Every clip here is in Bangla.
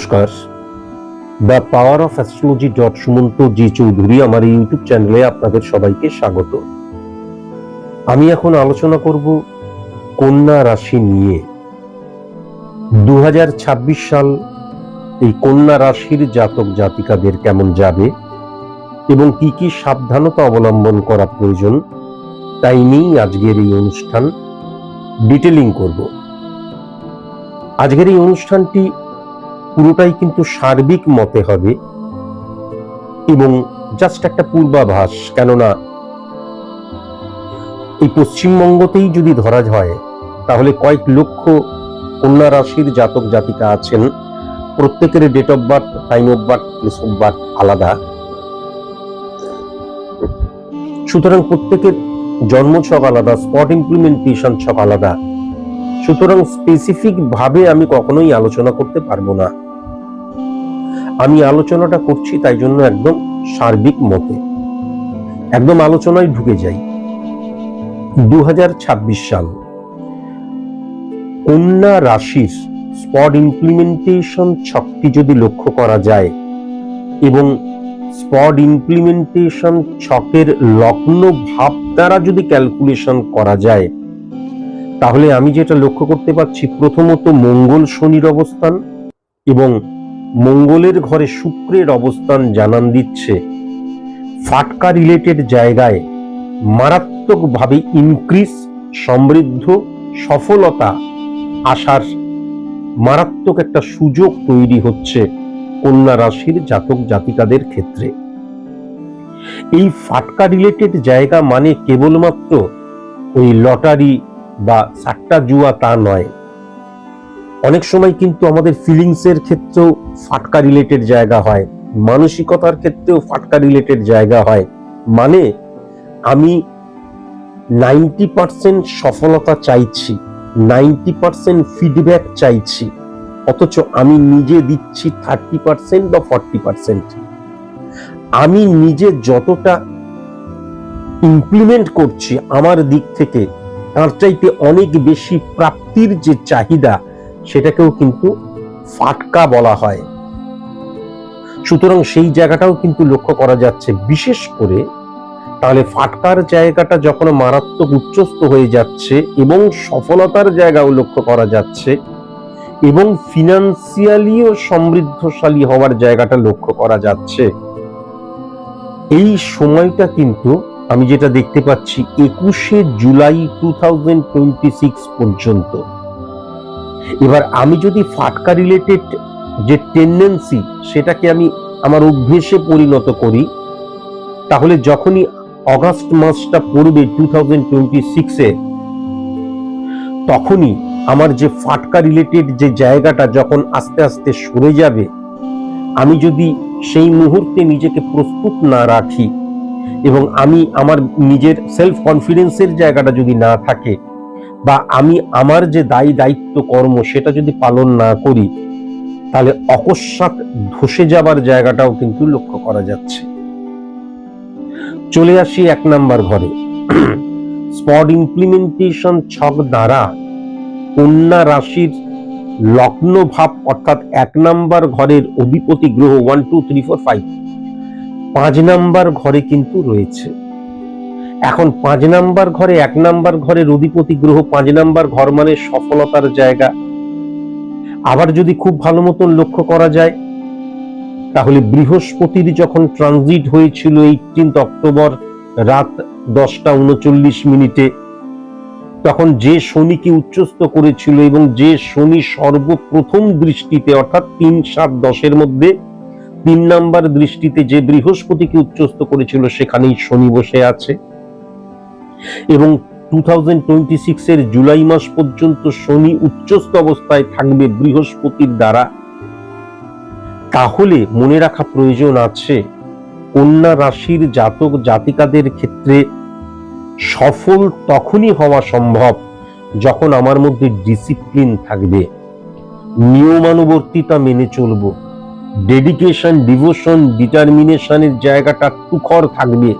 নমস্কার। The power of astrology dot Sumanta G Chowdhury আমার ইউটিউব চ্যানেলে আপনাদের সবাইকে স্বাগত। আমি এখন আলোচনা করব কন্যা রাশি নিয়ে। দু সাল এই কন্যা রাশির জাতক জাতিকাদের কেমন যাবে এবং কি কি সাবধানতা অবলম্বন করা প্রয়োজন তাই নিয়েই আজকের এই অনুষ্ঠান ডিটেলিং করব। আজকের এই অনুষ্ঠানটি পুরোটাই কিন্তু সার্বিক মতে হবে। এবং জাস্ট একটা পূর্বাভাস, কেননা এই পশ্চিমবঙ্গতেই যদি ধরা হয় তাহলে কয়েক লক্ষ কন্যা রাশির জাতক জাতিকা আছেন। প্রত্যেকের date of birth time of birth place of birth আলাদা। সুতরাং প্রত্যেকের জন্ম ছক আলাদা স্পট ইমপ্লিমেন্টেশন ছক আলাদা। সুতরাং স্পেসিফিক ভাবে আমি কখনোই আলোচনা করতে পারব না। আমি আলোচনাটা করছি তাই জন্য একদম সার্বিক মতে। একদম আলোচনায় ঢুকে যাই। দু হাজার ছাব্বিশ সাল। কন্যা রাশির স্পট ইমপ্লিমেন্টেশন ছকটি যদি লক্ষ্য করা যায় এবং স্পট ইমপ্লিমেন্টেশন ছকের লগ্ন ভাব দ্বারা যদি ক্যালকুলেশন করা যায়, তাহলে আমি যেটা লক্ষ্য করতে পারছি প্রথমত মঙ্গল শনির অবস্থান এবং মঙ্গলের ঘরে শুক্রের অবস্থান জানান দিচ্ছে। ফাটকা রিলেটেড জায়গায় মারাত্মকভাবে ইনক্রিজ সমৃদ্ধ, সফলতা আসার মারাত্মক একটা সুযোগ তৈরি হচ্ছে কন্যা রাশির জাতক জাতিকাদের ক্ষেত্রে। এই ফাটকা রিলেটেড জায়গা মানে কেবলমাত্র ওই লটারি বা সাট্টা জুয়া তা নয়। অনেক সময় কিন্তু আমাদের ফিলিংস এর ক্ষেত্রেও ফাটকা রিলেটেড জায়গা হয়, মানসিকতার ক্ষেত্রেও ফাটকা রিলেটেড জায়গা হয়। মানে আমি নাইনটি পার্সেন্ট সফলতা চাইছি নাইনটি পার্সেন্ট ফিডব্যাক চাইছি, অথচ আমি নিজে দিচ্ছি থার্টি পার্সেন্ট বা ফর্টি পার্সেন্ট আমি নিজে যতটা ইমপ্লিমেন্ট করছি আমার দিক থেকে, তার চাইতে অনেক বেশি প্রাপ্তির যে চাহিদা সেটাকেও কিন্তু ফাটকা বলা হয়। সুতরাং সেই জায়গাটাও কিন্তু লক্ষ্য করা যাচ্ছে। বিশেষ করে তাহলে ফাটকার জায়গাটা যখন মারাত্মক উচ্চস্থ হয়ে যাচ্ছে এবং সফলতার জায়গাও লক্ষ্য করা যাচ্ছে এবং ফিনান্সিয়ালিও সমৃদ্ধশালী হওয়ার জায়গাটা লক্ষ্য করা যাচ্ছে, এই সময়টা কিন্তু আমি যেটা দেখতে পাচ্ছি একুশে জুলাই টু পর্যন্ত। এবার আমি যদি ফাটকা রিলেটেড যে টেন্ডেন্সি সেটাকে আমি আমার অভ্যেসে পরিণত করি, তাহলে যখনই অগাস্ট মাসটা পড়বে টু থাউজেন্ড টোয়েন্টি সিক্সে তখনই আমার যে ফাটকা রিলেটেড যে জায়গাটা যখন আস্তে আস্তে সরে যাবে, আমি যদি সেই মুহূর্তে নিজেকে প্রস্তুত না রাখি এবং আমি আমার নিজের সেলফ কনফিডেন্সের জায়গাটা যদি না থাকে বা আমি আমার যে দায়ী দায়িত্ব কর্ম সেটা যদি পালন না করি, তাহলে অকস্মাৎ ধসে যাবার জায়গাটাও কিন্তু লক্ষ্য করা যাচ্ছে। চলে আসি এক নাম্বার ঘরে। স্পট ইমপ্লিমেন্টেশন ছক দ্বারা কন্যা রাশির লগ্ন ভাব অর্থাৎ এক নাম্বার ঘরের অধিপতি গ্রহ one two three four five পাঁচ নাম্বার ঘরে কিন্তু রয়েছে। এখন পাঁচ নাম্বার ঘরে, এক নাম্বার ঘরে অধিপতি গ্রহ পাঁচ নাম্বার ঘর মানে সফলতার জায়গা। আবার যদি খুব ভালো মতন লক্ষ্য করা যায়, তাহলে বৃহস্পতির যখন ট্রানজিট হয়েছিল এইটিন্থ অক্টোবর রাত দশটা উনচল্লিশ মিনিটে, তখন যে শনিকে উচ্চস্ত করেছিল এবং যে শনি সর্বপ্রথম দৃষ্টিতে, অর্থাৎ তিন সাত দশের মধ্যে, তিন নাম্বার দৃষ্টিতে যে বৃহস্পতিকে উচ্চস্ত করেছিল, সেখানেই শনি বসে আছে। এবং টু থাউজেন্ড জুলাই মাস পর্যন্ত শনি উচ্চস্থ অবস্থায় থাকবে বৃহস্পতির দ্বারা। তাহলে মনে রাখা প্রয়োজন আছে, কন্যা রাশির জাতক জাতিকাদের ক্ষেত্রে সফল তখনই হওয়া সম্ভব যখন আমার মধ্যে ডিসিপ্লিন থাকবে। নিয়মানুবর্তিতা মেনে চলব। ডেডিকেশন ডিভোশন ডিটারমিনেশনের জায়গাটা তুখর থাকবে।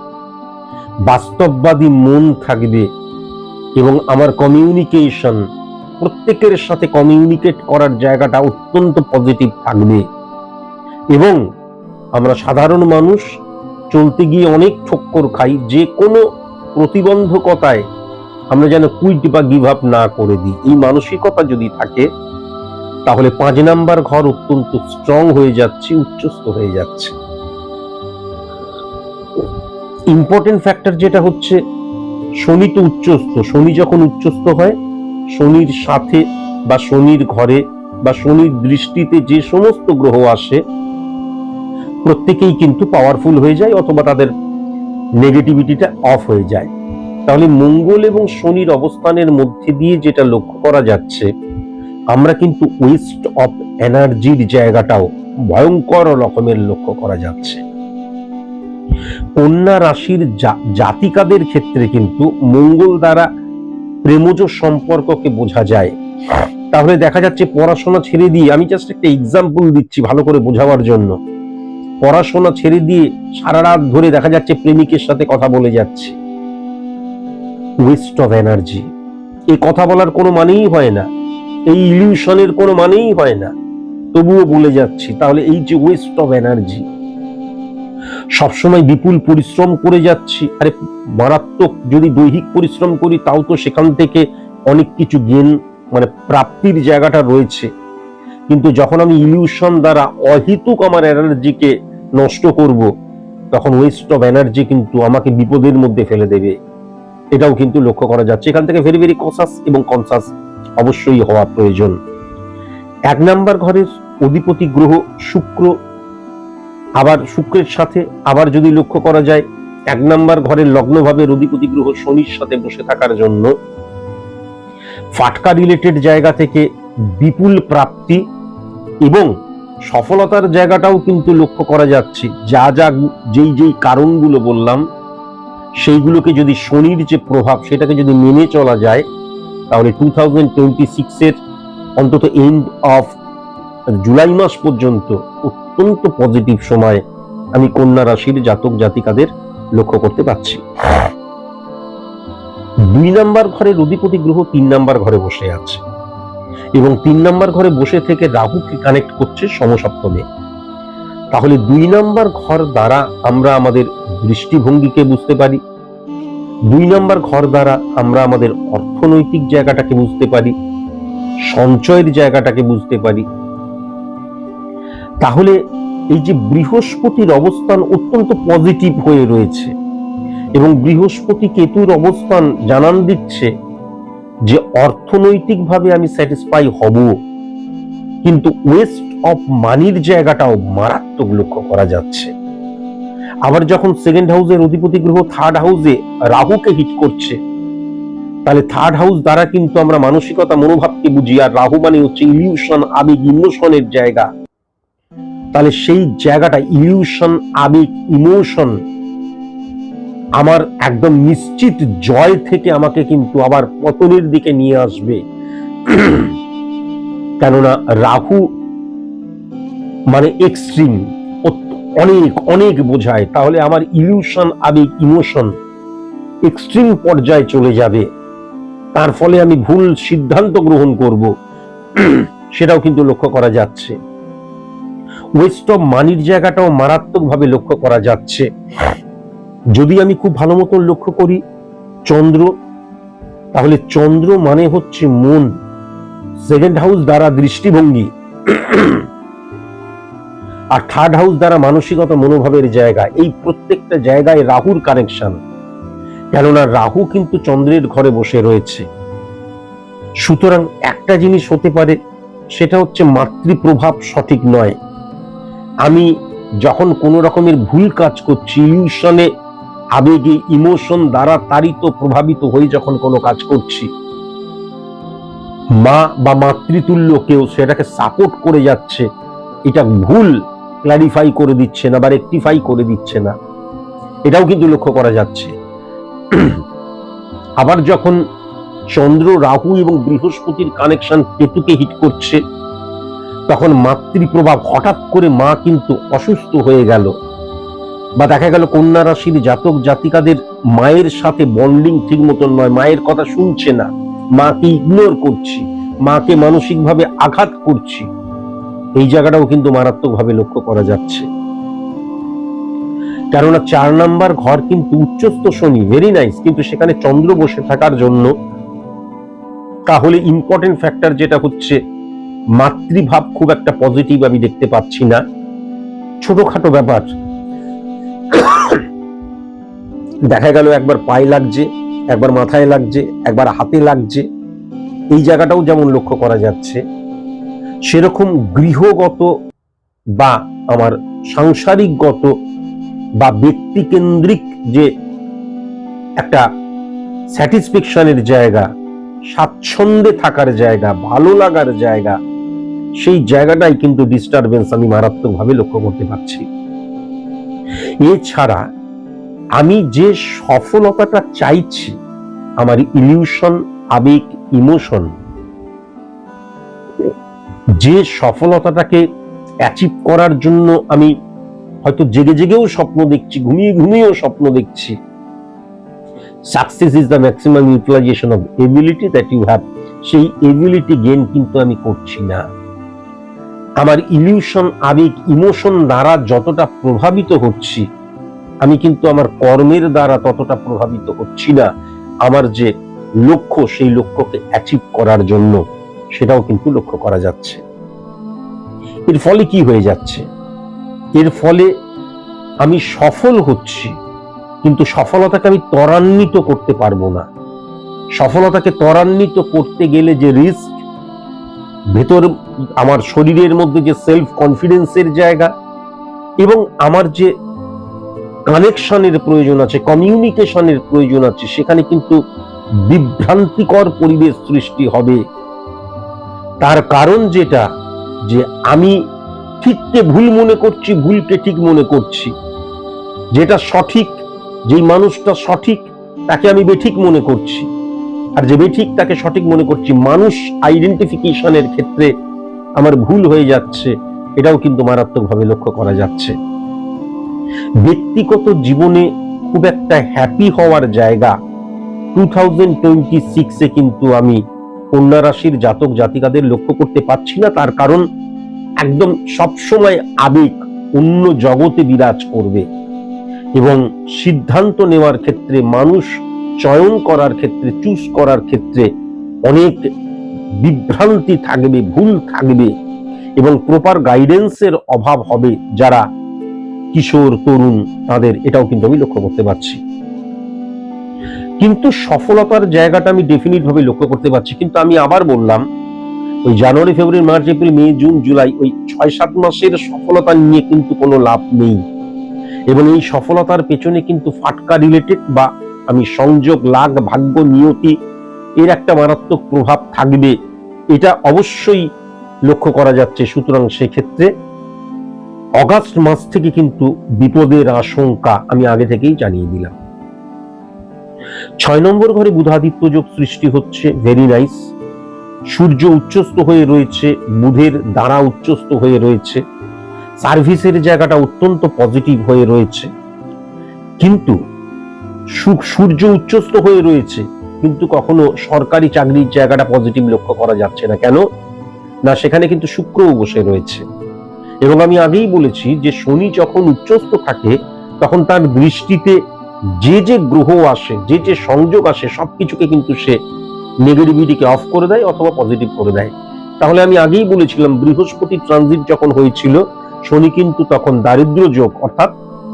বাস্তববাদী মন থাকবে এবং আমার কমিউনিকেশন প্রত্যেকের সাথে কমিউনিকেট করার জায়গাটা অত্যন্ত পজিটিভ থাকবে। এবং আমরা সাধারণ মানুষ, চলতে গিয়ে অনেক ঠক্কর খাই, যে কোনো প্রতিবন্ধকতায় আমরা যেন কুইট বা গিভ আপ না করে দিই। এই মানসিকতা যদি থাকে, তাহলে পাঁচ নাম্বার ঘর অত্যন্ত স্ট্রং হয়ে যাচ্ছে, উচ্চস্থ হয়ে যাচ্ছে। ইম্পর্টেন্ট ফ্যাক্টর যেটা হচ্ছে, শনি তো উচ্চস্থ। শনি যখন উচ্চস্থ হয়, শনির সাথে বা শনির ঘরে বা শনির দৃষ্টিতে যে সমস্ত গ্রহ আসে, প্রত্যেকেই কিন্তু পাওয়ারফুল হয়ে যায় অথবা তাদের নেগেটিভিটিটা অফ হয়ে যায়। তাহলে মঙ্গল এবং শনির অবস্থানের মধ্যে দিয়ে যেটা লক্ষ্য করা যাচ্ছে, আমরা কিন্তু ওয়েস্ট অফ এনার্জির জায়গাটাও ভয়ঙ্কর রকমের লক্ষ্য করা যাচ্ছে। কন্যা রাশির জাতিকাদের ক্ষেত্রে কিন্তু মঙ্গল দ্বারা প্রেমজ সম্পর্ককে বোঝা যায়। তাহলে দেখা যাচ্ছে পড়াশোনা ছেড়ে দিয়ে, আমি জাস্ট একটা এক্সাম্পল দিচ্ছি ভালো করে বোঝাবার জন্য। পড়াশোনা ছেড়ে দিয়ে সারা রাত ধরে দেখা যাচ্ছে প্রেমিকের সাথে কথা বলে যাচ্ছে। ওয়েস্ট অফ এনার্জি এই কথা বলার কোনো মানেই হয় না। এই ইলিউশনের কোনো মানেই হয় না। তবুও বলে যাচ্ছি, তাহলে এই যে ওয়েস্ট অফ এনার্জি সবসময় বিপুল পরিশ্রম করে যাচ্ছি। আরে মারাত্মক, যদি দৈহিক পরিশ্রম করি, তাও তো সেখান থেকে অনেক কিছু গেন মানে প্রাপ্তির জায়গাটা রয়েছে। কিন্তু যখন আমি ইলিউশন দ্বারা অহিতুক আমার এনার্জিকে নষ্ট করব, তখন ওয়েস্ট অফ এনার্জি কিন্তু আমাকে বিপদের মধ্যে ফেলে দেবে। এটাও কিন্তু লক্ষ্য করা যাচ্ছে। এখান থেকে ভেরি ভেরি কনসাস এবং কনসাস অবশ্যই হওয়া প্রয়োজন। এক নাম্বার ঘরের অধিপতি গ্রহ শুক্র আবার শুক্রের সাথে আবার যদি লক্ষ্য করা যায়, এক নাম্বার ঘরের লগ্নভাবে অধিপতি গ্রহ শনির সাথে বসে থাকার জন্য ফাটকা রিলেটেড জায়গা থেকে বিপুল প্রাপ্তি এবং সফলতার জায়গাটাও কিন্তু লক্ষ্য করা যাচ্ছে। যা যা যেই যেই কারণগুলো বললাম, সেইগুলোকে যদি শনির যে প্রভাব সেটাকে যদি মেনে চলা যায়, তাহলে টু থাউজেন্ড টোয়েন্টি সিক্সের অন্তত এন্ড অফ জুলাই মাস পর্যন্ত অত্যন্ত পজিটিভ সময় আমি কন্যা রাশির জাতক জাতিকাদের লক্ষ্য করতে পারছি। দুই নাম্বার ঘরের অধিপতি গ্রহ তিন নাম্বার ঘরে বসে আছে এবং তিন নাম্বার ঘরে বসে থেকে রাহুকে কানেক্ট করছে সমসপ্তমে। তাহলে দুই নাম্বার ঘর দ্বারা আমরা আমাদের দৃষ্টিভঙ্গিকে বুঝতে পারি, দুই নাম্বার ঘর দ্বারা আমরা আমাদের অর্থনৈতিক জায়গাটাকে বুঝতে পারি, সঞ্চয়ের জায়গাটাকে বুঝতে পারি তাহলে এই যে বৃহস্পতির অবস্থান অত্যন্ত পজিটিভ হয়ে রয়েছে এবং বৃহস্পতি কেতুর অবস্থান জানান দিচ্ছে যে অর্থনৈতিকভাবে আমি স্যাটিসফাই হব, কিন্তু ওয়েস্ট অফ মানির জায়গাটাও মারাত্মক লক্ষ্য করা যাচ্ছে। আবার যখন সেকেন্ড হাউসের অধিপতি গ্রহ থার্ড হাউসে রাহুকে হিট করছে, তাহলে থার্ড হাউস দ্বারা কিন্তু আমরা মানসিকতা, মনোভাবকে বুঝি, আর রাহু মানে হচ্ছে ইলিউশন, আবেগ, ইমোশনের জায়গা। তাহলে সেই জায়গাটা ইলিউশন আবেগ ইমোশন আমার একদম নিশ্চিত জয় থেকে আমাকে কিন্তু আবার পতনের দিকে নিয়ে আসবে। কেননা রাহু মানে এক্সট্রিম অনেক অনেক বোঝায়। তাহলে আমার ইলিউশন আবেগ ইমোশন এক্সট্রিম পর্যায়ে চলে যাবে। তার ফলে আমি ভুল সিদ্ধান্ত গ্রহণ করব। সেটাও কিন্তু লক্ষ্য করা যাচ্ছে। ওয়েস্ট অফ মানির জায়গাটাও মারাত্মকভাবে লক্ষ্য করা যাচ্ছে। যদি আমি খুব ভালো মতন লক্ষ্য করি, চন্দ্র, তাহলে চন্দ্র মানে হচ্ছে মন সেকেন্ড হাউস দ্বারা দৃষ্টিভঙ্গি। আর থার্ড হাউস দ্বারা মানসিকতা, মনোভাবের জায়গা, এই প্রত্যেকটা জায়গায় রাহুর কানেকশন কেননা রাহু কিন্তু চন্দ্রের ঘরে বসে রয়েছে। সুতরাং একটা জিনিস হতে পারে, সেটা হচ্ছে মাতৃপ্রভাব সঠিক নয়। আমি যখন কোনো রকমের ভুল কাজ করছি ইলিউশনে আবেগে, ইমোশন দ্বারা তারিত প্রভাবিত হয়ে যখন কোনো কাজ করছি, মা বা মাতৃতুল্য কেউ সেটাকে সাপোর্ট করে যাচ্ছে, এটা ভুল ক্লারিফাই করে দিচ্ছে না বা রেকটিফাই করে দিচ্ছে না, এটাও কিন্তু লক্ষ্য করা যাচ্ছে। আবার যখন চন্দ্র, রাহু এবং বৃহস্পতির কানেকশন কেতুকে হিট করছে তখন মাতৃপ্রভাব হঠাৎ করে মা কিন্তু অসুস্থ হয়ে গেল। বা দেখা গেল কন্যা রাশির জাতক জাতিকাদের মায়ের সাথে বন্ডিং ঠিক মতন নয়, মায়ের কথা শুনছে না। মাকে ইগনোর করছি, মাকে মানসিকভাবে আঘাত করছি। এই জায়গাটাও কিন্তু মারাত্মকভাবে লক্ষ্য করা যাচ্ছে। কেননা চার নাম্বার ঘর কিন্তু উচ্চস্থ শনি ভেরি নাইস কিন্তু সেখানে চন্দ্র বসে থাকার জন্য তাহলে ইম্পর্টেন্ট ফ্যাক্টর যেটা হচ্ছে মাতৃভাব খুব একটা পজিটিভ আমি দেখতে পাচ্ছি না। ছোটখাটো ব্যাপার। দেখা গেল একবার পায়ে লাগছে, একবার মাথায় লাগছে, একবার হাতে লাগছে। এই জায়গাটাও যেমন লক্ষ্য করা যাচ্ছে, সেরকম গৃহগত বা আমার সাংসারিকগত বা ব্যক্তিকেন্দ্রিক যে একটা স্যাটিসফ্যাকশনের জায়গা, স্বাচ্ছন্দ্যে থাকার জায়গা, ভালো লাগার জায়গা সেই জায়গাটাই কিন্তু ডিস্টারবেন্স আমি মারাত্মকভাবে লক্ষ্য করতে পারছি। এছাড়া আমি যে সফলতাটা চাইছি, আমার ইলিউশন আবেগ ইমোশন যে সফলতাটাকে অ্যাচিভ করার জন্য আমি হয়তো জেগে জেগেও স্বপ্ন দেখছি, ঘুমিয়ে ঘুমিয়েও স্বপ্ন দেখছি। Success is the maximum utilization of ability that you have সেই এবিলিটি গেন কিন্তু আমি করছি না। আমার ইলিউশন আবেগ ইমোশন দ্বারা যতটা প্রভাবিত হচ্ছি, আমি কিন্তু আমার কর্মের দ্বারা ততটা প্রভাবিত হচ্ছি না। আমার যে লক্ষ্য, সেই লক্ষ্যকে অ্যাচিভ করার জন্য সেটাও কিন্তু লক্ষ্য করা যাচ্ছে। এর ফলে কি হয়ে যাচ্ছে? এর ফলে আমি সফল হচ্ছি, কিন্তু সফলতাকে আমি ত্বরান্বিত করতে পারব না। সফলতাকে ত্বরান্বিত করতে গেলে যে রিস্ক ভেতর আমার শরীরের মধ্যে যে সেলফ কনফিডেন্সের জায়গা এবং আমার যে কানেকশনের প্রয়োজন আছে কমিউনিকেশনের প্রয়োজন আছে, সেখানে কিন্তু বিভ্রান্তিকর পরিবেশ সৃষ্টি হবে। তার কারণ যেটা, যে আমি ঠিককে ভুল মনে করছি, ভুলকে ঠিক মনে করছি। যেটা সঠিক, যেই মানুষটা সঠিক, তাকে আমি বেঠিক মনে করছি। আর যে বেঠিক তাকে সঠিক মনে করছি, মানুষ আইডেন্টিফিকেশনের ক্ষেত্রে আমার ভুল হয়ে যাচ্ছে, এটাও কিন্তু মারাত্মকভাবে লক্ষ্য করা যাচ্ছে। ব্যক্তিগত জীবনে খুব একটা হ্যাপি হওয়ার জায়গা টু থাউজেন্ড টোয়েন্টি সিক্সে কিন্তু আমি কন্যা রাশির জাতক জাতিকাদের লক্ষ্য করতে পারছি না, তার কারণ একদম সবসময় আবেগ অন্য জগতে বিরাজ করবে এবং সিদ্ধান্ত নেওয়ার ক্ষেত্রে মানুষ চয়ন করার ক্ষেত্রে, চুজ করার ক্ষেত্রে অনেক বিভ্রান্তি থাকবে, ভুল থাকবে এবং প্রপার গাইডেন্সের অভাব হবে যারা কিশোর, তরুণ, তাদের এটাও কিন্তু আমি লক্ষ্য করতে পারছি। কিন্তু সফলতার জায়গাটা আমি ডেফিনিট ভাবে লক্ষ্য করতে পারছি। কিন্তু আমি আবার বললাম, ওই January, February, March, April, May, June, July, ওই ছয় সাত মাসের সফলতা নিয়ে কিন্তু কোনো লাভ নেই। এবং এই সফলতার পেছনে কিন্তু ফাটকা রিলেটেড বা আমি সংযোগ, লাগ, ভাগ্য, নিয়তি, এর একটা মারাত্মক প্রভাব থাকবে। এটা অবশ্যই লক্ষ্য করা যাচ্ছে। সুতরাং সেক্ষেত্রে অগাস্ট মাস থেকে কিন্তু বিপদের আশঙ্কা আমি আগে থেকেই জানিয়ে দিলাম। ছয় নম্বর ঘরে বুধাদিত্য যোগ সৃষ্টি হচ্ছে। ভেরি নাইস সূর্য উচ্চস্থ হয়ে রয়েছে, বুধের দ্বারা উচ্চস্থ হয়ে রয়েছে। সার্ভিসের জায়গাটা অত্যন্ত পজিটিভ হয়ে রয়েছে। কিন্তু সূর্য উচ্চস্থ হয়ে রয়েছে, কিন্তু কখনো সরকারি চাকরির জায়গাটা পজিটিভ লক্ষ্য করা যাচ্ছে না। কেন? না, সেখানে কিন্তু শুক্রও বসে রয়েছে। এবং আমি আগেই বলেছি যে শনি যখন উচ্চস্থ থাকে, তখন তার দৃষ্টিতে যে যে গ্রহ আসে, যে যে সংযোগ আসে, সবকিছুকে কিন্তু সে নেগেটিভিটিকে অফ করে দেয় অথবা পজিটিভ করে দেয়। তাহলে আমি আগেই বলেছিলাম, বৃহস্পতি ট্রানজিট যখন হয়েছিল, শনি কিন্তু তখন দারিদ্র যোগ, অর্থাৎ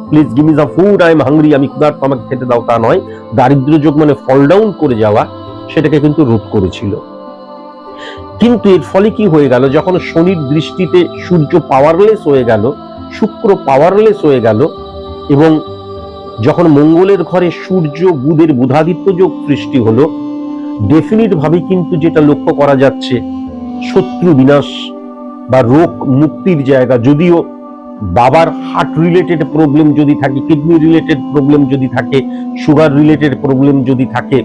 please give me the food I am hungry আমি ক্ষুধার্ত, আমাকে খেতে দাও, তা নয়। দারিদ্র যোগ মানে ফল ডাউন করে যাওয়া, সেটাকে কিন্তু রোধ করেছিল। কিন্তু এর ফলে কি হয়ে গেল? যখন শনির দৃষ্টিতে সূর্য পাওয়ারলেস হয়ে গেল, শুক্র পাওয়ারলেস হয়ে গেল, এবং যখন মঙ্গলের ঘরে সূর্য, বুধের বুধাদিত্য যোগ সৃষ্টি হলো ডেফিনিট ভাবে কিন্তু যেটা লক্ষ্য করা যাচ্ছে, শত্রু বিনাশ বা রোগ মুক্তির জায়গা, যদিও বাবার হার্ট রিলেটেড প্রবলেম যদি থাকে কিডনি রিলেটেড প্রবলেম যদি থাকে সুগার রিলেটেড প্রবলেম যদি থাকে,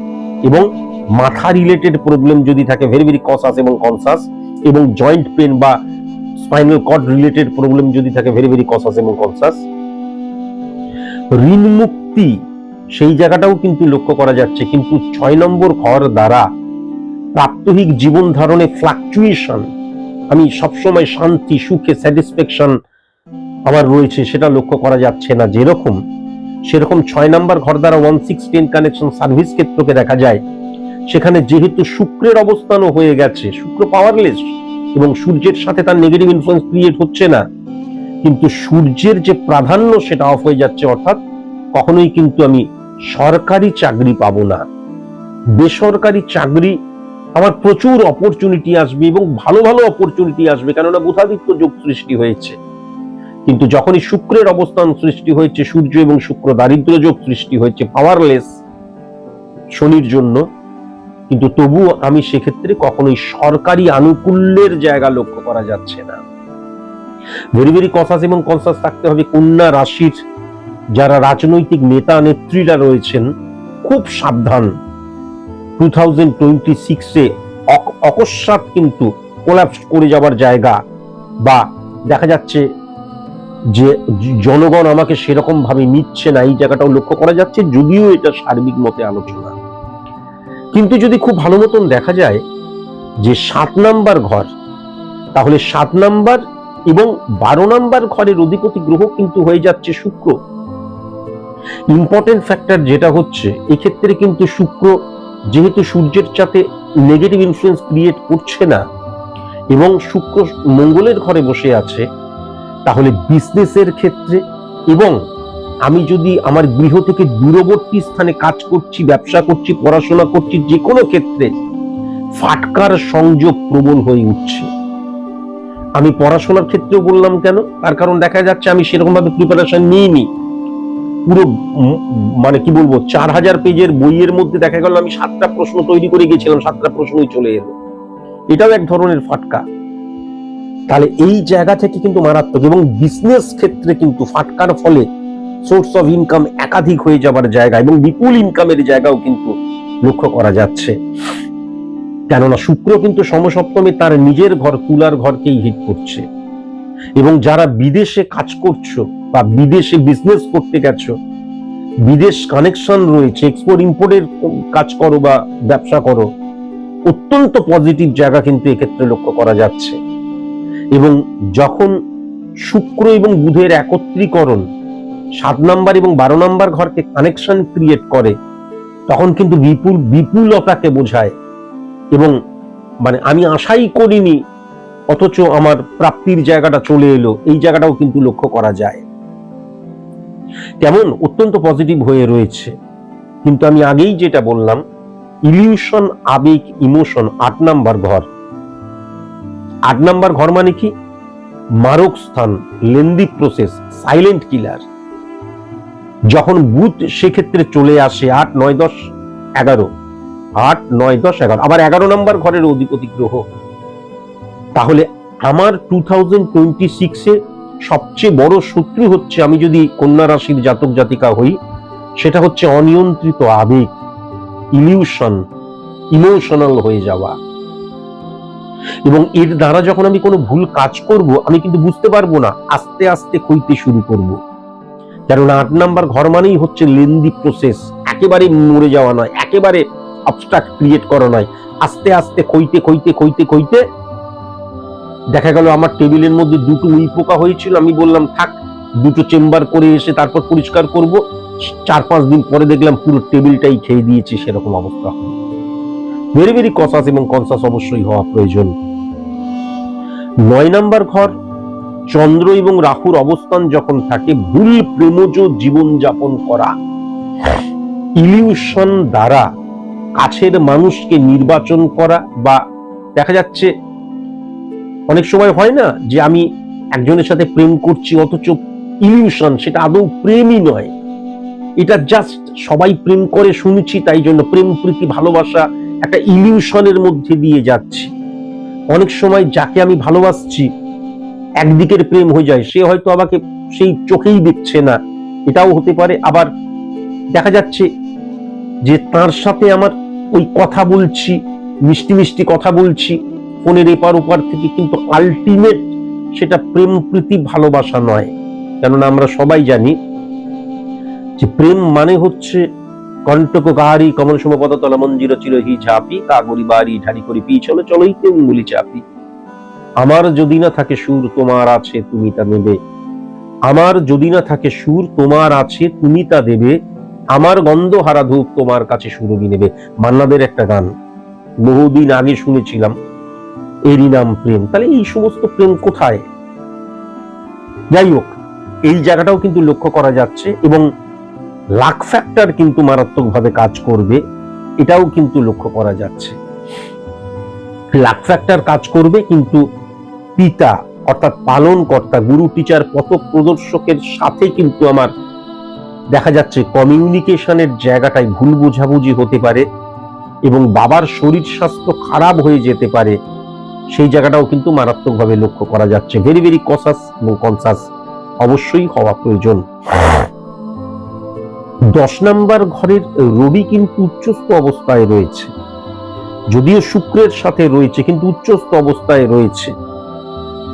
এবং মাথা রিলেটেড প্রবলেম যদি থাকে ভেরি ভেরি কসাস এবং কনসাস এবং জয়েন্ট পেন বা স্পাইনাল কর্ড রিলেটেড প্রবলেম যদি থাকে ভেরি ভেরি কসাস এবং কনসাস ঋণ মুক্তি সেই জায়গাটাও কিন্তু লক্ষ্য করা যাচ্ছে। কিন্তু ছয় নম্বর ঘর দ্বারা প্রাত্যহিক জীবন ধারণে ফ্লাকচুয়েশন আমি সবসময় শান্তি, সুখে স্যাটিসফ্যাকশন আমার রয়েছে, সেটা লক্ষ্য করা যাচ্ছে না। যেরকম, সেরকম ছয় নাম্বার ঘর দ্বারা one six ten connection service ক্ষেত্রকে দেখা যায়। সেখানে যেহেতু শুক্রের অবস্থানও হয়ে গেছে, শুক্র পাওয়ারলেস এবং সূর্যের সাথে তার নেগেটিভ ইনফ্লুয়েন্স ক্রিয়েট হচ্ছে না, কিন্তু সূর্যের যে প্রাধান্য সেটা অফ হয়ে যাচ্ছে, অর্থাৎ কখনোই কিন্তু আমি সরকারি চাকরি পাবো না। বেসরকারি চাকরি, আমার প্রচুর অপরচুনিটি আসবে এবং ভালো ভালো অপরচুনিটি আসবে, কেননা বুধাদিত্য যোগ সৃষ্টি হয়েছে। কিন্তু যখনই শুক্রের অবস্থান সৃষ্টি হয়েছে, সূর্য এবং শুক্র দারিদ্র যোগ সৃষ্টি হয়েছে পাওয়ারলেস শনির জন্য, কিন্তু তবুও আমি সেক্ষেত্রে কখনোই সরকারি আনুকূল্যের জায়গা লক্ষ্য করা যাচ্ছে না। ভেরি ভেরি কনসাস এবং কনসাস থাকতে হবে। কন্যা রাশির যারা রাজনৈতিক নেতা, নেত্রীরা রয়েছেন, খুব সাবধান। টু থাউজেন্ড টোয়েন্টি সিক্সে অকস্মাৎ কিন্তু কোলাপস করে যাওয়ার জায়গা বা দেখা যাচ্ছে যে জনগণ আমাকে সেরকম ভাবে নিচ্ছে না, এই জায়গাটাও লক্ষ্য করা যাচ্ছে, যদিও এটা সার্বিক মতে আলোচনা। কিন্তু যদি খুব ভালো মতন দেখা যায় যে সাত নাম্বার ঘর, তাহলে সাত নাম্বার এবং বারো নাম্বার ঘরের অধিপতি গ্রহ কিন্তু হয়ে যাচ্ছে শুক্র। ইম্পর্টেন্ট ফ্যাক্টর যেটা হচ্ছে, এক্ষেত্রে কিন্তু শুক্র যেহেতু সূর্যের চাতে নেগেটিভ ইনফ্লুয়েন্স ক্রিয়েট করছে না, এবং শুক্র মঙ্গলের ঘরে বসে আছে তাহলে বিজনেসের ক্ষেত্রে এবং আমি যদি আমার গৃহ থেকে দূরবর্তী স্থানে কাজ করছি, ব্যবসা করছি, পড়াশোনা করছি যে কোনো ক্ষেত্রে ফাটকার সংযোগ প্রবল হয়ে উঠছে। আমি পড়াশোনার ক্ষেত্রেও বললাম কেন? তার কারণ দেখা যাচ্ছে আমি সেরকম ভাবে প্রিপারেশন নিইনি। পুরো মানে কি বলব, চার হাজার পেজের বইয়ের মধ্যে দেখা গেল আমি সাতটা প্রশ্ন তৈরি করে গেছিলাম, সাতটা প্রশ্নই চলে এলো। এটাও এক ধরনের ফাটকা। তাহলে এই জায়গা থেকে কিন্তু মারাত্মক এবং বিজনেস ক্ষেত্রে কিন্তু ফাটকার ফলে সোর্স অফ ইনকাম একাধিক হয়ে যাবার জায়গা এবং বিপুল ইনকামের জায়গাও কিন্তু লক্ষ্য করা যাচ্ছে। কেননা শুক্র কিন্তু সমসপ্তমে তার নিজের ঘর, তুলার ঘরকেই হিট করছে। এবং যারা বিদেশে কাজ করছ বা বিদেশে বিজনেস করতে গেছো, বিদেশ কানেকশন রয়েছে এক্সপোর্ট ইম্পোর্টের কাজ করো বা ব্যবসা করো, অত্যন্ত পজিটিভ জায়গা কিন্তু এক্ষেত্রে লক্ষ্য করা যাচ্ছে। এবং যখন শুক্র এবং বুধের একত্রীকরণ সাত নাম্বার এবং বারো নাম্বার ঘরকে কানেকশন ক্রিয়েট করে, তখন কিন্তু বিপুল, বিপুলতাকে বোঝায় এবং মানে আমি আশাই করিনি, অথচ আমার প্রাপ্তির জায়গাটা চলে এলো, এই জায়গাটাও কিন্তু লক্ষ্য করা যায়। কেমন? অত্যন্ত পজিটিভ হয়ে রয়েছে। কিন্তু আমি আগেই যেটা বললাম ইলিউশন আবেগ ইমোশন আট নাম্বার ঘর আট নাম্বার ঘর মানে কি? মারক স্থান, লেন্দি প্রসেস সাইলেন্ট কিলার যখন বুধ সেক্ষেত্রে চলে আসে আট, নয়, দশ, এগারো। আট, নয়, দশ, এগারো। আবার এগারো নম্বর ঘরের অধিপতি গ্রহ তাহলে আমার টু থাউজেন্ড টোয়েন্টি সিক্সে সবচেয়ে বড় শত্রু হচ্ছে আমি যদি কন্যা রাশির জাতক জাতিকা হই, সেটা হচ্ছে অনিয়ন্ত্রিত আবেগ ইলিউশন ইমোশনাল হয়ে যাওয়া। এবং এর দ্বারা যখন আমি কোনো ভুল কাজ করব, আমি কিন্তু বুঝতে পারব না, আস্তে আস্তে কইতে শুরু করব। কেননা আট নাম্বার ঘর মানেই হচ্ছে লেন্দি প্রসেস একেবারে মরে যাওয়া নয়, একেবারে অবস্ট্রাক্ট ক্রিয়েট করা নয়। আস্তে আস্তে কইতে কইতে কইতে কইতে দেখা গেল আমার টেবিলের মধ্যে দুটো উই পোকা হয়েছিল, আমি বললাম, থাক, দুটো চেম্বার করে এসে তারপর পরিষ্কার করব। চার পাঁচ দিন পরে দেখলাম পুরো টেবিলটাই খেয়ে দিয়েছি, সেরকম অবস্থা হলো। ভেরি ভেরি কসাস এবং কনসাস অবশ্যই হওয়া প্রয়োজন। নয় নাম্বার ঘর, চন্দ্র এবং রাহুর অবস্থান যখন থাকে, ভুল প্রেমজ জীবন যাপন করা। ইলিউশন দ্বারা কাছের মানুষকে নির্বাচন করা বা দেখা যাচ্ছে, অনেক সময় হয় না যে আমি একজনের সাথে প্রেম করছি, অথচ ইলিউশন সেটা আদৌ প্রেমই নয়। এটা জাস্ট সবাই প্রেম করে শুনছি, তাই জন্য প্রেম প্রীতি ভালোবাসা একটা ইলিউশনের মধ্যে দিয়ে যাচ্ছি। অনেক সময় যাকে আমি ভালোবাসছি, একদিকের প্রেম হয়ে যায়, সে হয়তো আমাকে সেই চোখেই দেখছে না। এটাও হতে পারে, আবার দেখা যাচ্ছে যে তার সাথে আমার ওই কথা বলছি, মিষ্টি মিষ্টি কথা বলছি, ফোনের এপার ওপার থেকে কিন্তু আলটিমেট সেটা প্রেম প্রীতি ভালোবাসা নয়। কেননা আমরা সবাই জানি যে প্রেম মানে হচ্ছে কণ্টক কাহারি কমল সমপদ তল মঞ্জির চির হি ঝাপি কাগরি বাড়ি ঢালি করি পি চলো চলোইতে উঙ্গুলি চাপি। আমার যদি না থাকে সুর, তোমার আছে তুমি তা নেবে। আমার যদি না থাকে সুর, তোমার আছে তুমি তা দেবে। আমার গন্ধ হারা ধূপ তোমার কাছে সুরভি নেবে। মান্নাদের একটা গান, বহুদিন আগে শুনেছিলাম। এরই নাম প্রেম। তাহলে এই সমস্ত প্রেম কোথায়? যাই হোক, এই জায়গাটাও কিন্তু লক্ষ্য করা যাচ্ছে এবং লাক ফ্যাক্টর কিন্তু মারাত্মকভাবে কাজ করবে, এটাও কিন্তু লক্ষ্য করা যাচ্ছে। লাক ফ্যাক্টর কাজ করবে কিন্তু পিতা অর্থাৎ পালন কর্তা গুরু টিচার পথ প্রদর্শকের সাথে কিন্তু আমার দেখা যাচ্ছে কমিউনিকেশনের জায়গাটায় ভুল বোঝাবুঝি হতে পারে এবং বাবার শরীর স্বাস্থ্য খারাপ হয়ে যেতে পারে, সেই জায়গাটাও কিন্তু মারাত্মকভাবে লক্ষ্য করা যাচ্ছে। ভেরি ভেরি কসাস এবং কনসাস অবশ্যই হওয়া প্রয়োজন। দশ নাম্বার ঘরের রবি কিন্তু উচ্চস্থ অবস্থায় রয়েছে। যদিও শুক্রের সাথে রয়েছে, কিন্তু উচ্চস্থ অবস্থায় রয়েছে।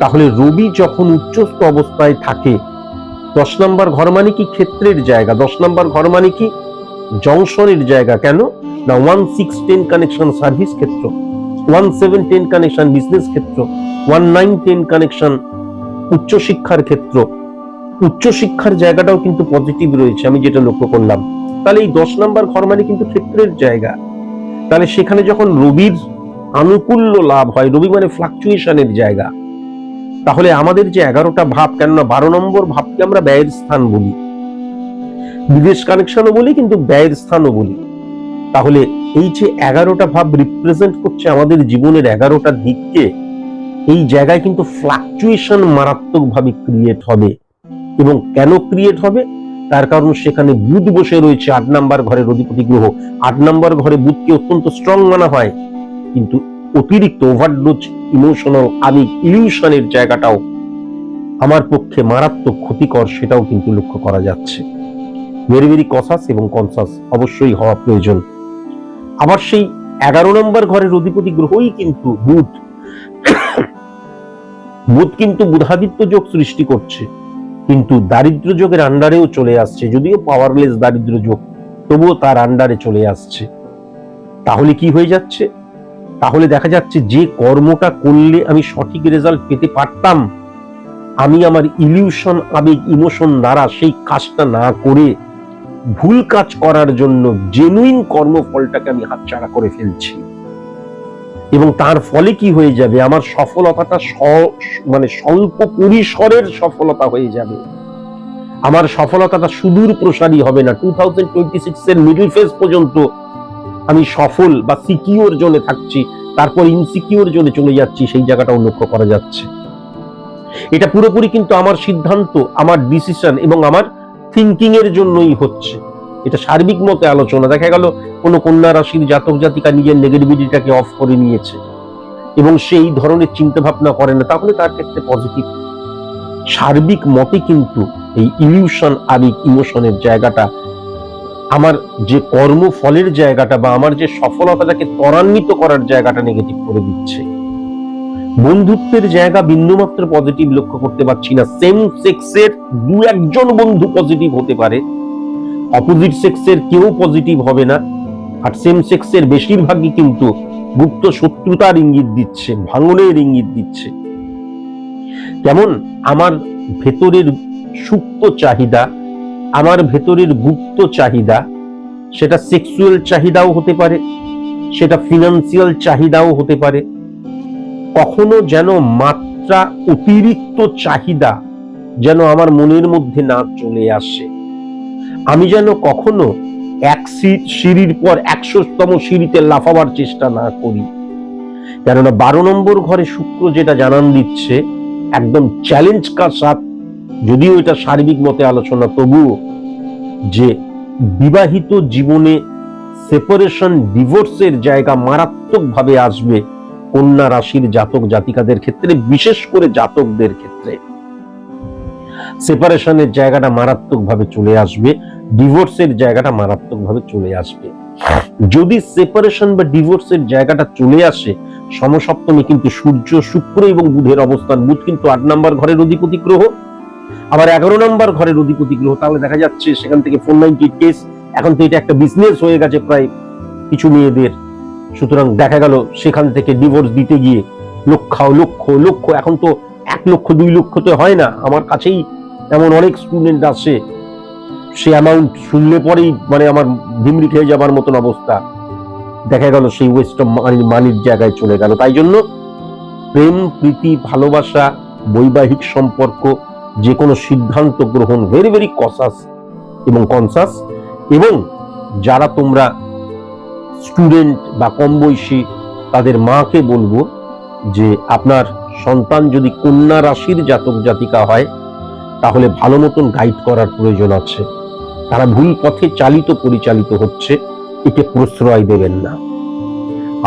তাহলে রবি যখন উচ্চস্থ অবস্থায় থাকে, দশ নম্বর ঘর মানে কি ক্ষেত্রের জায়গা? দশ নম্বর ঘর মানে কি জংশনের জায়গা? কেন? না one six ten connection service ক্ষেত্র one seven ten connection business ক্ষেত্র ওয়ান নাইন টেন কানেকশন উচ্চশিক্ষার ক্ষেত্র। উচ্চশিক্ষার জায়গাটাও কিন্তু পজিটিভ রয়েছে, আমি যেটা লক্ষ্য করলাম। তাহলে এই দশ নম্বর ঘর মানে কিন্তু ক্ষেত্রের জায়গা। তাহলে সেখানে যখন রবির আনুকূল্য লাভ হয়, রবি মানে ফ্লাকচুয়েশনের জায়গা। তাহলে আমাদের যে এগারোটা ভাব, কেননা বারো নম্বর ভাবকে আমরা ব্যয়ের স্থান বলি। বিদেশ কানেকশনও বলি, কিন্তু ব্যয়ের স্থানও বলি। তাহলে এই যে এগারোটা ভাব রিপ্রেজেন্ট করছে আমাদের জীবনের এগারোটা দিককে, এই জায়গায় কিন্তু ফ্লাকচুয়েশন মারাত্মকভাবে ক্রিয়েট হবে। এবং কেন ক্রিয়েট হবে? তার কারণ সেখানে বুধ বসে রয়েছে আট নাম্বার ঘরের অধিপতি গ্রহ। আট নাম্বার ঘরে বুধকে অত্যন্ত স্ট্রং মানা হয়। কিন্তু অতিরিক্ত ওভারডোজ ইমোশনাল আবেগ ইলিউশনের জায়গাটাও আমার পক্ষে মারাত্মক ক্ষতিকর, সেটাও কিন্তু লক্ষ্য করা যাচ্ছে। ভেরি ভেরি কসাস এবং কনসাস অবশ্যই হওয়া প্রয়োজন। আবার সেই এগারো নম্বর ঘরের অধিপতি গ্রহই কিন্তু বুধ। বুধ কিন্তু বুধাদিত্য যোগ সৃষ্টি করছে। কিন্তু দারিদ্র যোগের আন্ডারেও চলে আসছে, যদিও পাওয়ারলেস দারিদ্র যোগ, তবুও তার আন্ডারে চলে আসছে। তাহলে কি হয়ে যাচ্ছে? তাহলে দেখা যাচ্ছে যে কর্মটা করলে আমি সঠিক রেজাল্ট পেতে পারতাম, আমি আমার ইলিউশন আবেগ ইমোশন দ্বারা সেই কাজটা না করে ভুল কাজ করার জন্য জেনুইন কর্মফলটাকে আমি হাতছাড়া করে ফেলছি। এবং তার ফলে কি হয়ে যাবে? আমার সফলতাটা মানে স্বল্প পরিসরের সফলতা হয়ে যাবে। আমার সফলতাটা সুদূর প্রসারী হবে না। টু থাউজেন্ড টোয়েন্টি সিক্স এর মিডল ফেজ পর্যন্ত আমি সফল বা সিকিউর জোনে থাকছি, তারপর ইনসিকিউর জোনে চলে যাচ্ছি, সেই জায়গাটাও লক্ষ্য করা যাচ্ছে। এটা পুরোপুরি কিন্তু আমার সিদ্ধান্ত, আমার ডিসিশন এবং আমার থিঙ্কিং এর জন্যই হচ্ছে। এটা সার্বিক মতে আলোচনা। দেখা গেল, কোন কন্যা রাশির জাতক জাতিকা নিজের নেগেটিভিটিটাকে অফ করে নিয়েছে এবং সেই ধরনের চিন্তা ভাবনা করে না, তাহলে তার ক্ষেত্রে পজিটিভ সার্বিক মতে কিন্তু এই ইলিউশন আবেগ ইমোশনের জায়গাটা, আমার যে কর্মফলের জায়গাটা বা আমার যে সফলতাটাকে ত্বরান্বিত করার জায়গাটা নেগেটিভ করে দিচ্ছে। বন্ধুত্বের জায়গা বিন্দুমাত্র পজিটিভ লক্ষ্য করতে পারছি না। সেম সেক্সের দু একজন বন্ধু পজিটিভ হতে পারে। অপোজিট সেক্সের কেউ পজিটিভ হবে না। আর সেম সেক্সের বেশিরভাগই কিন্তু গুপ্ত শত্রুতার ইঙ্গিত দিচ্ছে, ভাঙনের ইঙ্গিত দিচ্ছে। যেমন আমার ভেতরের সুপ্ত চাহিদা, আমার ভেতরের গুপ্ত চাহিদা, সেটা সেক্সুয়াল চাহিদাও হতে পারে, সেটা ফিনান্সিয়াল চাহিদাও হতে পারে। কখনো যেন মাত্রা অতিরিক্ত চাহিদা যেন আমার মনের মধ্যে না চলে আসে। আমি যেন কখনো এক সিঁড়ির পর একশোতম সিঁড়িতে লাফাবার চেষ্টা না করি। কেননা বারো নম্বর ঘরে শুক্র যেটা জানান দিচ্ছে, একদম চ্যালেঞ্জ কার সাথ, যদিও এটা সার্বিক মতে আলোচনা, তবুও যে বিবাহিত জীবনে সেপারেশন ডিভোর্সের জায়গা মারাত্মকভাবে আসবে কন্যা রাশির জাতক জাতিকাদের ক্ষেত্রে, বিশেষ করে জাতকদের ক্ষেত্রে। সেপারেশনের জায়গাটা মারাত্মকভাবে চলে আসবে। ডিভোর্সের জায়গাটা মারাত্মকভাবে চলে আসবে। যদি সেপারেশন বা ডিভোর্সের জায়গাটা চলে আসে, সমসপ্তমী কিন্তু সূর্য, শুক্র এবং বুধের অবস্থান। বুধ কিন্তু আট নাম্বার ঘরের অধিপতি গ্রহ। আবার এগারো নাম্বার ঘরের অধিপতি গ্রহ, তাহলে দেখা যাচ্ছে সেখান থেকে ফোর নাইনটি কেস এখন তো এটা একটা বিজনেস হয়ে গেছে প্রায় কিছু মেয়েদের। সুতরাং দেখা গেল সেখান থেকে ডিভোর্স দিতে গিয়ে লক্ষ লক্ষ লক্ষ, এখন তো এক লক্ষ, দুই লক্ষ তো হয় না। আমার কাছেই এমন অনেক স্টুডেন্ট আসে সে অ্যামাউন্ট শুনলে পরেই মানে আমার ভিমরি খেয়ে যাবার মতন অবস্থা। দেখা গেল সেই ওয়েস্ট অফ মানি মানির জায়গায় চলে গেল। তাই জন্য প্রেম, প্রীতি, ভালোবাসা, বৈবাহিক সম্পর্ক যে কোনো সিদ্ধান্ত গ্রহণ ভেরি ভেরি কসাস এবং কনসাস এবং যারা তোমরা স্টুডেন্ট বা কম বয়সী, তাদের মাকে বলব যে আপনার সন্তান যদি কন্যা রাশির জাতক জাতিকা হয়, তাহলে ভালো মতন গাইড করার প্রয়োজন আছে। তারা ভুল পথে চালিত পরিচালিত হচ্ছে একে প্রশ্রয় দেবেন না।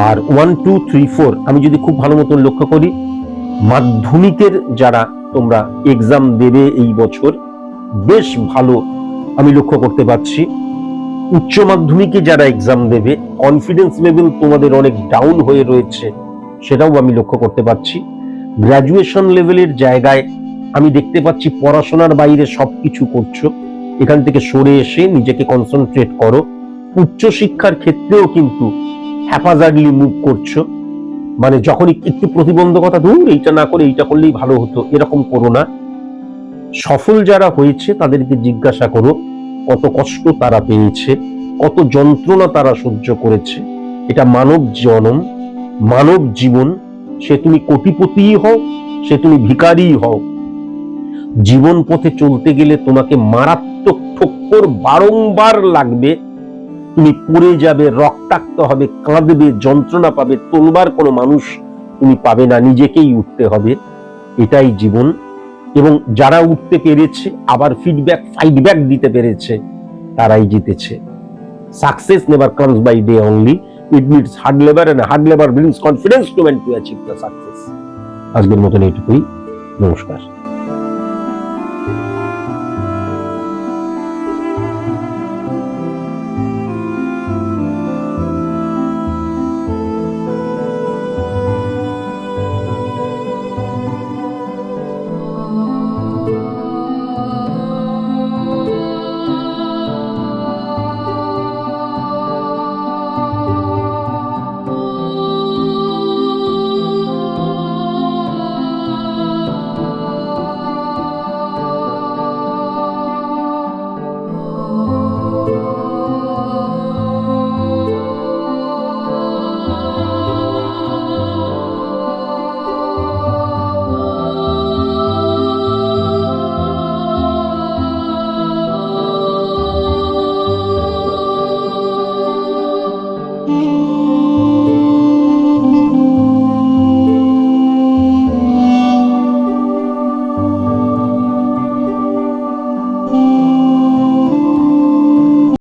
আর ওয়ান টু থ্রি ফোর আমি যদি খুব ভালো মতন লক্ষ্য করি, মাধ্যমিকের যারা তোমরা এক্সাম দেবে এই বছর, বেশ ভালো আমি লক্ষ্য করতে পারছি। উচ্চ মাধ্যমিকে যারা এক্সাম দেবে কনফিডেন্স লেভেল তোমাদের অনেক ডাউন হয়ে রয়েছে, সেটাও আমি লক্ষ্য করতে পারছি। গ্রাজুয়েশন লেভেলের জায়গায় আমি দেখতে পাচ্ছি পড়াশোনার বাইরে সবকিছু করছ। এখান থেকে সরে এসে নিজেকে কনসেন্ট্রেট করো। উচ্চ শিক্ষার ক্ষেত্রেও কিন্তু হ্যাপাজার্ডলি মুভ করছ। মানে যখনই একটু প্রতিবন্ধকতা দূর এইটা না করে এইটা করলেই ভালো হতো, এরকম করো না। সফল যারা হয়েছে, তাদেরকে জিজ্ঞাসা করো, কত কষ্ট তারা পেয়েছে, কত যন্ত্রণা তারা সহ্য করেছে। এটা মানব জনম, মানব জীবন। সে তুমি কোটিপতিই হও, সে তুমি ভিকারি হও। জীবন পথে চলতে গেলে তোমাকে মারাত্মক ঠক্কর বারংবার লাগবে। তুমি পড়ে যাবে, রক্তাক্ত হবে, কাঁদবে, যন্ত্রণা পাবে, তোলবার কোনো মানুষ তুমি পাবে না, নিজেকেই উঠতে হবে। এটাই জীবন। এবং যারা উঠতে পেরেছে, আবার ফিডব্যাক ফাইডব্যাক দিতে পেরেছে, তারাই জিতেছে। Success never comes by day only it needs hard labour and hard labour brings confidence to man to achieve the success আজকের মতন এইটুকুই, নমস্কার।